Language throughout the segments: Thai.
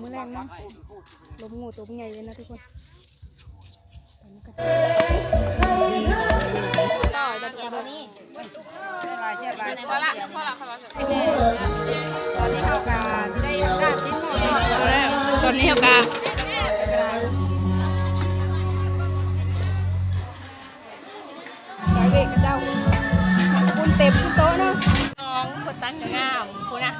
มือแรงเนาะลมงูตัวใหญ่เลยนะทุกคนต่อจะตัวนี้พอละพอละพอละตอนนี้เขากาจะได้ราดชิ้นหมูตอนนี้เขากาสายเวกเจ้าคุณเต็มขึ้นโต๊ะเนาะ น้องคนตั้งงงามคุณนะ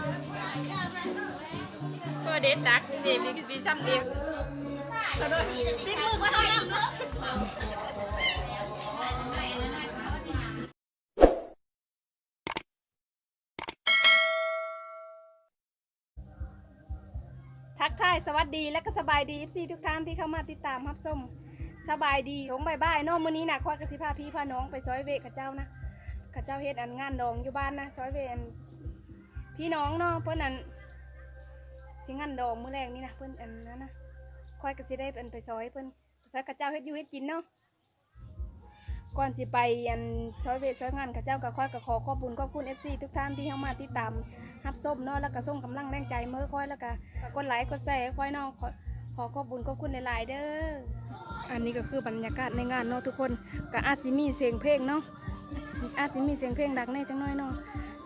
เพื่อเด็ดตักเด็ดมีมีซ้ำเดียวติ๊กมือมาเท่านั้นทักทายสวัสดีและก็สบายดีซีทุกท่านที่เข้ามาติดตามรับชมสบายดีสงบายบายเนาะมื้อนี้นะควากระสิพาพี่พาน้องไปซอยเวกเขเจ้านะ ขาเจ้าเฮ็ดอันงานดองอยู่บ้านนะซอยเวนพี่น้องเนาะเพิ่อนอันสิงานดองมื้อแรกนี่นะเพิ่อนอันนั้นนะควายก็สิได้อันไปซอยเพิ่อนซอยเขาเจ้าเฮ็ดอยู่เฮ็ดกินเนาะก่อนสิไปอันซอยเวกซอยงานเขาเจ้าก็ควายก็ขอขอบคุณขอบคุณ FC ทุกท่านที่เข้ามาติดตามรับชมเนาะแล้วก็ส่งกำลังแรงใจเมื่อค่อยแล้วก็กดไลค์กดแชร์ค่อยเนาะขอขอขอบคุญขอบคุณหลายๆเด้ออันนี้ก็คือบรรยากาศในงานเนาะทุกคนก็อาจจะมีเสียงเพลงเนาะ อาจจะมีเสียงเพลงดังแน่จังน้อยเนาะ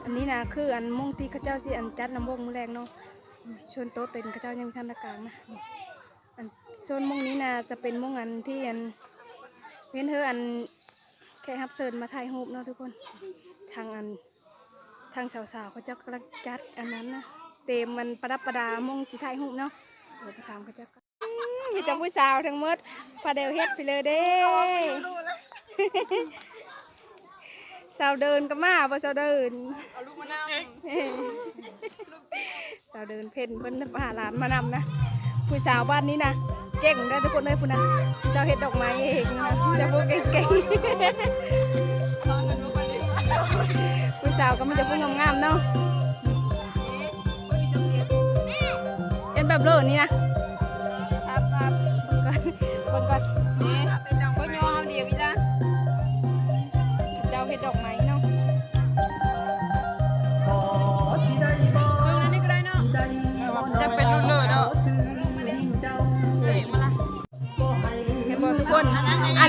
อันนี้นะคืออันมงที่เขาเจ้าสิอันจัดลำวงมือแรงเนาะชวนโต๊ะเต็นเขาเจ้ายังมีทันตะกลางนะอันโซนมงนี้นะจะเป็นมงอันที่อันเว้นเธออันแค่ฮับเซิร์นมาถ่ายรูปเนาะทุกคนทางอันทางสาวๆเขาเจ้ากำลังจัดอันนั้นนะเต็มมันประดับประดามงสีไทยหุบเนาะเดี๋ยวไปถามเขาเจ้าก่อนอืมมีแต่ผู้สาวทั้งหมดพาเดวเฮ็ดไปเลยเด้ สาวเดินก็มาบ่สาวเดินเอาลูกมานั่งสาวเดินเพ่นเพิ่นพาหลานมานำนะผู้สาวบ้านนี้นะเก่งได้อทุกคนเลยพุ่นนะเจ้าเฮ็ดดอกไม้เองนะเจะพวกเก่งตอนนั้นลูกมาดิๆผู้สาวก็มันจะพูดงามๆเนาะเอ็นแบบเลอนี่นะ ครับครับคนก่อนนี่เป็น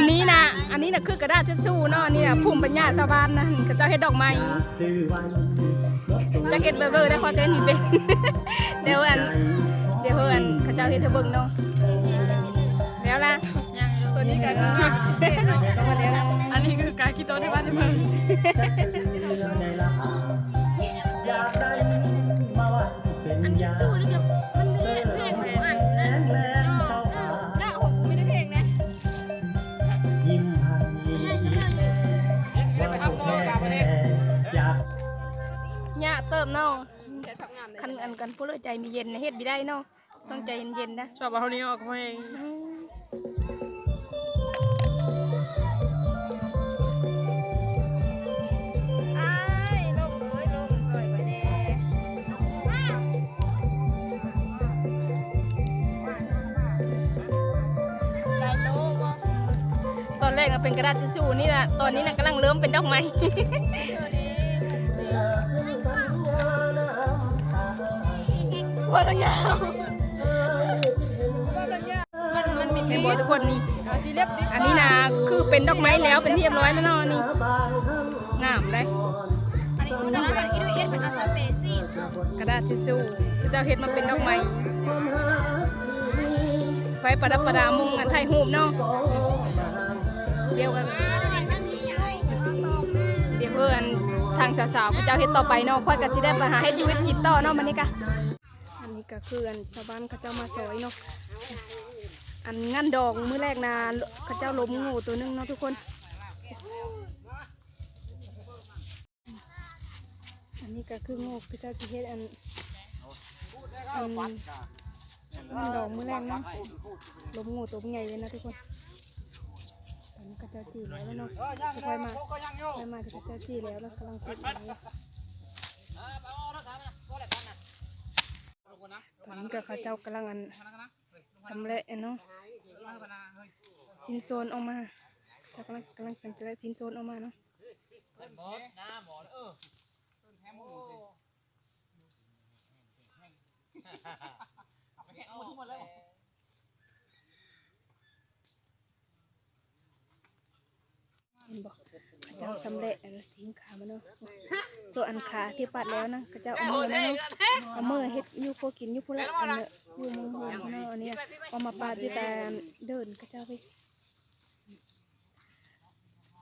นนี้นะอันนี้นะคือกระดาษทิชชู่เนาะอันนี่นะภูมิปัญญาชาวบ้านนะเขาเจ้าเฮ็ดดอกไม้จะเฮ็ดแบบเบอร์ได้ขอเต้นนี่เป็น เดี๋ยวอันเดี๋ยวอันเขาเจ้าเฮ็ดให้เบิ่งเนาะแล้วล่ะยังตัวนี้กันนะอันนี้คือการคิดตัวที่บ้านที่เมืองสู้แล้วจะมันไม่ไหญ้าเติมเนาะจะทำงานเลยคันอันกันผู้เลยใจมีเย็นนะเฮ็ดบ่ได้เนาะต้องใจเย็นๆนะชอบเอาเท่านี้ออกมาเองอืมไอ้ลมเลยลมสวยไปเด้ใจโตบ่ตอนแรกก็เป็นกระดาษทิชชู่นี่นะตอนนี้น่ะกำลังเริ่มเป็นดอกไม้ ว่าตังยาวว่าตังยาวมันมันมีเห็นบทุกคนนี่อันนี้นะคือเป็นดอกไม้แล้วเป็นที่เรียบร้อยแล้วเนาะนี่งามได้อันนี้ตอนนั้นมันอีดูเอ็ดเป็นอาซาเปซี่กระดาษทิชชู่เจ้าเฮ็ดมาเป็นดอกไม้ไฟประดับประดามุงอันไทยหูปเนาะเดียวกันเดี๋ยวเพื่อนทางสาวๆพระเจ้าเฮ็ดต่อไปเนาะค่อยก็สิได้ไปหาเฮ็ดอยูเฮ็ดกินต่อเนาะมันนี่กะ ก็คืออันชาวบ้านเขาเจ้ามาซอยเนาะอันงั้นดองมื้อแรกนะเขาเจ้าล้มงูตัวหนึงเนาะทุกคน อันนี้ก็คืองูเขาเจ้าสิเฮ็ดอันอันงั้นดองมื้อแรกเนาะล้มงูตัวใหญ่เลยนะทุกคนอันนี้เขาเจ้าจีแล้วเนาะค่อยมาไปมาถึงเจ้าจีแล้วแล้วกำลังติดอยู่ ตอนนี้ก็เขาเจ้ากำลังอันสำเร็จเนาะชิ้นโซนออกมาเจ้ากำลังกำลังสำเร็จชิ้นโซนออกมาเนาะอั นสำเร็จอันสินค้ามันเนาะส่วนอันขาที่ปัดแล้วนะก็จะเอามือนะเนาะเอามือเฮ็ดอยู่โคกินอยู่พุ่นละอันเนาะอยู่มือหัวเนาะอันเนี้ยเอามาปาดอยู่แต่เดินก็จะไป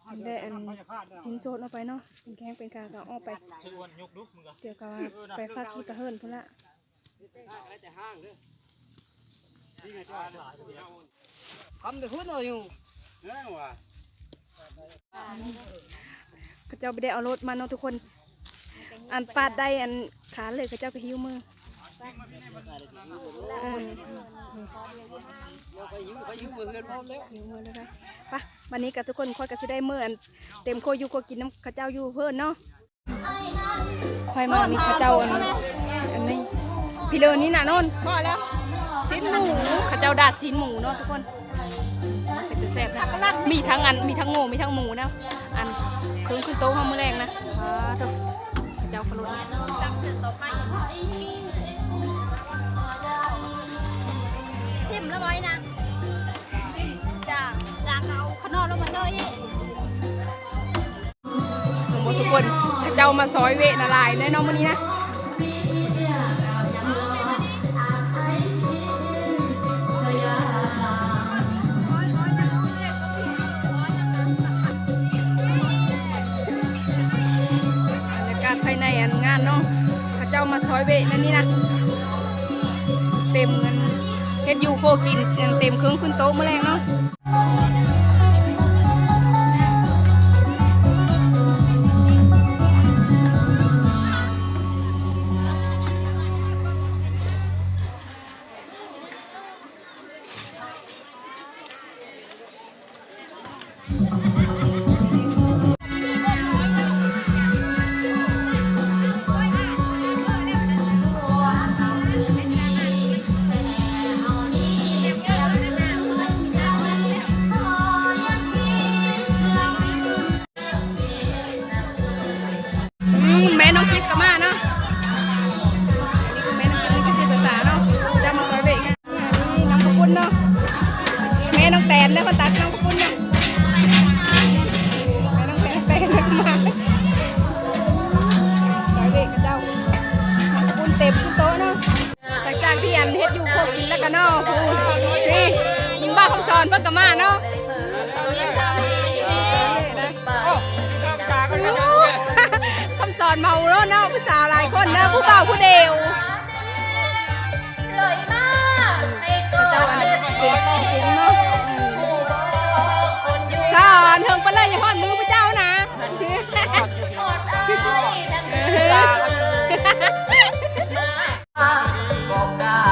สำเร็จอันสินโซดเอาไปเนาะเป็นแข้งเป็นขาก็เอาไปเดี๋ยวก็ไปฟักที่ตะเฮินพุ่นละคำแต่พูดเลยอยู่ก็ เจ้าไปได้เอารถมาเนาะทุกคน อันปาดได้อันขาเลยก็เจ้าก็หิ้วมือไปฮิ้วมือไปวันนี้กับทุกคนค่อยก็สิได้เมืออันเต็มโคอยู่โคกินน้ำข้าเจ้าอยู่เพิ่อนเนาะค่อยมามีข้าเจ้าอันอันนี้พี่เลอนี่น่ะนนพอแล้วชิ้นหมูข้าเจ้าดาดชิ้นหมูเนาะทุกคน แซ่บนะมีทั้งอันมีทั้งโง่มีทั้งหมูนะอันเครื่องขึ้นโต๊ะห้องมื้อแรงนะว้าดอกข้าเจ้าขลุ่นจำเสือตกไปชิมแล้วไว้นะชิมจ้าจางเอาขนมแล้วมาช่วยสมมติทุกคนข้าเจ้ามาซอยเวะละลายแน่นอนวันนี้นะ อยเวะนั่นนี่นะ เต็มเงินเฮ็ดอยู่โคกินอันเต็มเครื่องขึ้นโต๊ะเมื่อแรงเนาะ อนเมาแล้วเนาะผู้สาวหลายคนเนาะผู้บ่าผู้เดียวเลยมากไอ้ตัวเจ้าอันนี้เป็นจริงเนาะสอนเถิงไปเลยอย่าพอดมือพระเจ้านะ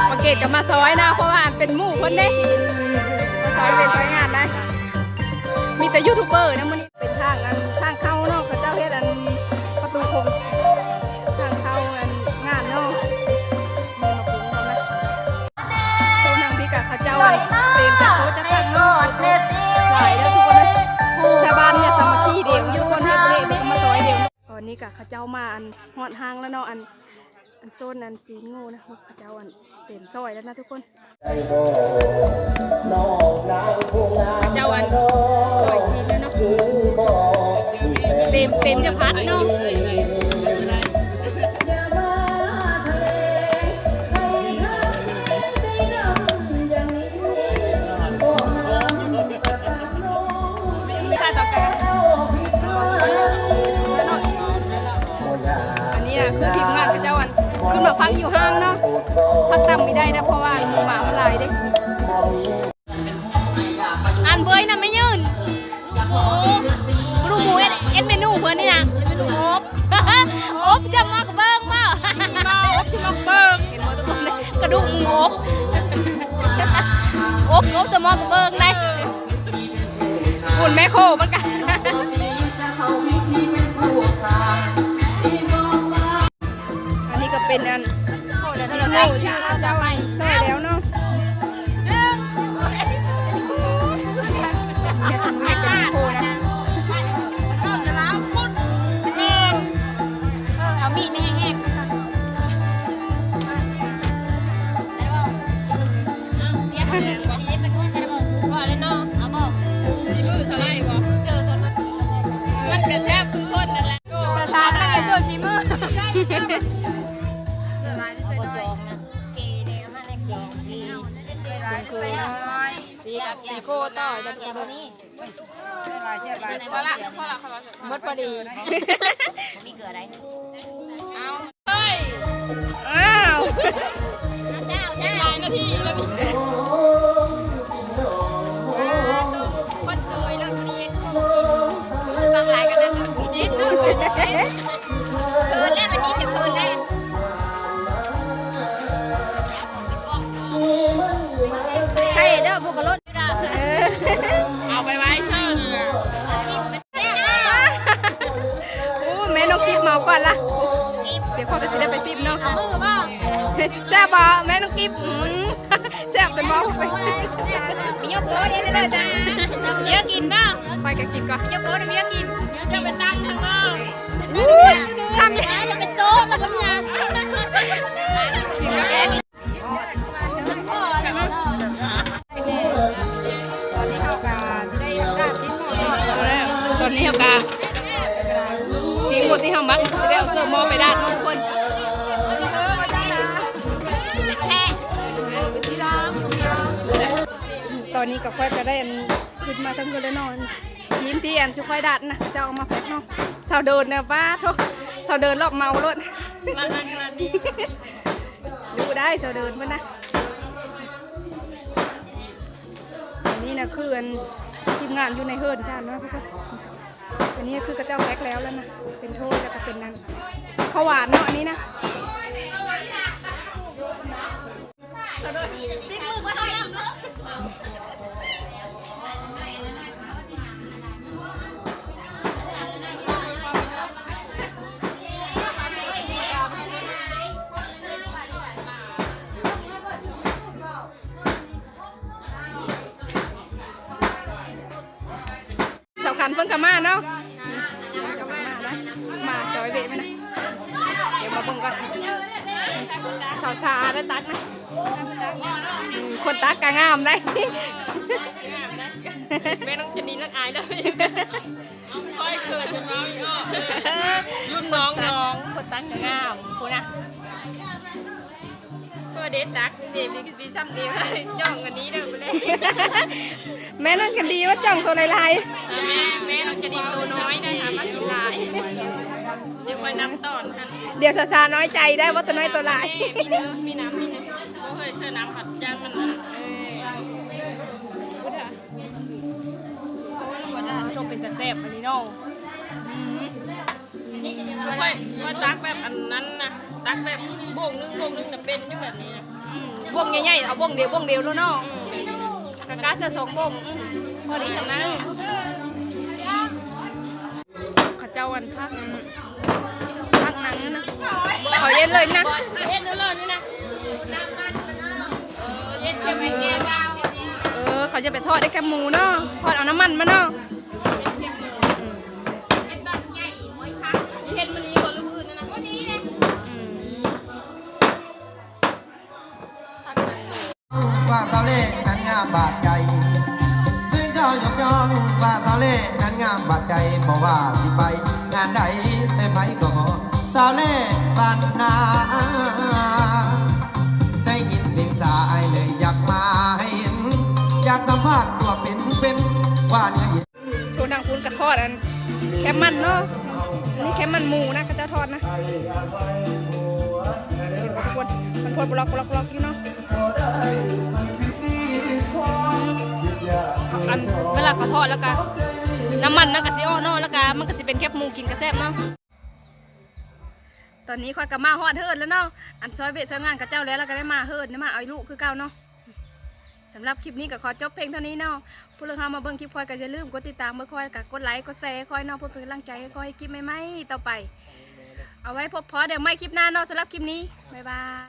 โอเคกลับมาซอยนะเพราะว่าเป็นหมู่คนเด้มาซอยเป็นซอยงานได้มีแต่ยูทูบเบอร์นะมันเป็นทางอัน นี้กะเขาเจ้ามาอันหอดห้างแล้วเนาะอันอันโซนอันสีงูนะข้าเจ้าอันเต็มซอยแล้วนะทุกคนเขาเจ้าอันซอยซีนแล้วเนาะเต็มเต็มจะพัดเนาะ ขึ้นมาพักอยู่ห้างเนาะพักต่ำไม่ได้นะเพราะว่าหมูหมามันหลายด้อันเบยนะไม่ยืนโอ้ลูกหมูเอ็ดเอ็ดเมนูเพื่อนนี่นะอบอบจะมากเบิ้งมาอบจะมากเบิ้งเห็นหมดทุกคนเลยกระดูกหมูอบอบอบจะมากเบิ้งได้คุณแม่โคเหมือนกัน เป็นอันโหเดี๋ยวเราจะเอาจะไปใส่แล้วเนาะแซ่บคือคนนั่นแหละภาษาไทยโชว์ชิมือ สีกับสีโคต่อจะเดี๋ยวตัวนี้ลายเชียบลายพอละพอละพอละหมดพอดีมีเกลืออะไรเอาเฮ้ยอ้าวเจ้าเจ้าหลายนาที เนาะมือบ้างแซ่บบ่แม่น้องกิฟอืมแซ่บจนบอกไปมียกโก้ได้เลยจ้าเยอะกินบ้างไปกันกินก่อนยกโก้ได้มีเยอะกินเยอะจะไปตั้งข้างนอกอุ้ยคำใหญ่จะเป็นโต๊ะแล้วก็งานกินกับแกกินพ่อแล้วก็ตอนนี้เฮากาสีหมดที่เฮามักจะได้เอาเสื้อหมอไปด้านทุกคนเป็น อนนี้ก็ค่อยจะได้อันขึ้นมาทั้งคนเลยเนอนชิ้นที่อันจะค่อยดัดนะจะเอามาแพ็คเนาะสาวเดินเนี่ยป้าโทษสาวเดินรอบเมารถมาทางขนาดนี้ดูได้สาวเดินเพื่อนนะอันนี้นะคืออันทีมงานอยู่ในเฮิร์นจ้าเนาะทุกคนอันนี้คือกระเจ้าแพ็คแล้วแล้วนะเป็นโทษแล้วก็เป็นนั้นข้าวหวานเนาะอันนี้นะติดมือไว้เท่านั้นส สาวชาได้ตักนะอืมคนตักกางามได้ แม่น้องจะดีนักอายเลยค่อยเขินจะมาอีกอะรุ่นน้องน้องคนตักกางามพูดนะเพื่อเด็ดตักเด็ดมีมีซ้ำเดียวเลยจ้องอันนี้เด้อไปเลยแม่นั่นกันดีว่าจ้องตัวลายแม่แม่น้องจะดีตัวน้อยได้ค่ะมากินลาย เดี๋ยวคอยนับตอนค่ะๆเดี๋ยวสาวชาน้อยใจได้ว่าตัวน้อยตัวลายมีเนื้อมีน้ำมีเนื้อโอ้ยเชื่อน้ำผัดย่างมันนะเออพูดเถอะต้องเป็นตะแซ่บอันนี้เน้องค่อยค่อยตักแบบอันนั้นนะตักแบบโบ่งนึงโบ่งนึงน่ะเป็นอยู่แบบนี้นะวงใหญ่ๆเอาวงเดียววงเดียวแล้วเนาะกะกะจะสองวงอืมพอดีทำนั้นเขาเจ้าวันพักพักหนังนะ ขอเย็นเลยนะเอ็นเนื้อร้อนนี่นะเออเย็นเก็บไว้แก้วเออเขาจะไปทอดได้แค่หมูเนาะทอดเอาน้ำมันมาเนาะเห็นมันนี้คนละมือนะนะวันนี้เลยว่าเขาเล่นั้นงามบาดใจซึ่งเจ้ายกย่องว่าเขาเล่นั้นงามบาดใจบอกว่าที่ไปงานใดไปไปก็ขอ สาวเล่บ้านนาได้ยินเพลงสายเลยอยากมาให้เห็น อยากสัมภาษณ์ตัวเป็นเป็นว่าเนื้อเห็นโชว์นางคุณกระทอดอันแคมมันเนาะอันนี่แคมมันหมูนะกระเจ้าทอดนะเห็นบ่ทุกคนมันพดบล็อกบล็อกบล็อกอยู่เนาะอันเวลาเขาทอดแล้วก็น้ำมันมันก็สิอ้อนาะแล้วก็มันก็สิเป็นแคบหมูกินกระแซบเนาะ ตอนนี้ค่อยกับมาฮอดเฮิร์ดแล้วเนาะ อันซอยเบะซอยงานกับเจ้าแล้วแล้วก็ได้มาเฮิร์ดได้มาเอาลูกคือเก่าเนาะสำหรับคลิปนี้ก็ขอจบเพลงเท่านี้เนาะผู้เลือกเฮามาเบิ่งคลิปคอยก็อย่าลืมกดติดตามเบิ่งคอยกับกดไลค์กดแชร์คอยเนาะเพื่อเป็นกำลังใจให้คอยคลิปใหม่ๆต่อไป เอาไว้พบพอเดี๋ยวไม่คลิปหน้าเนาะสำหรับคลิปนี้บ๊ายบาย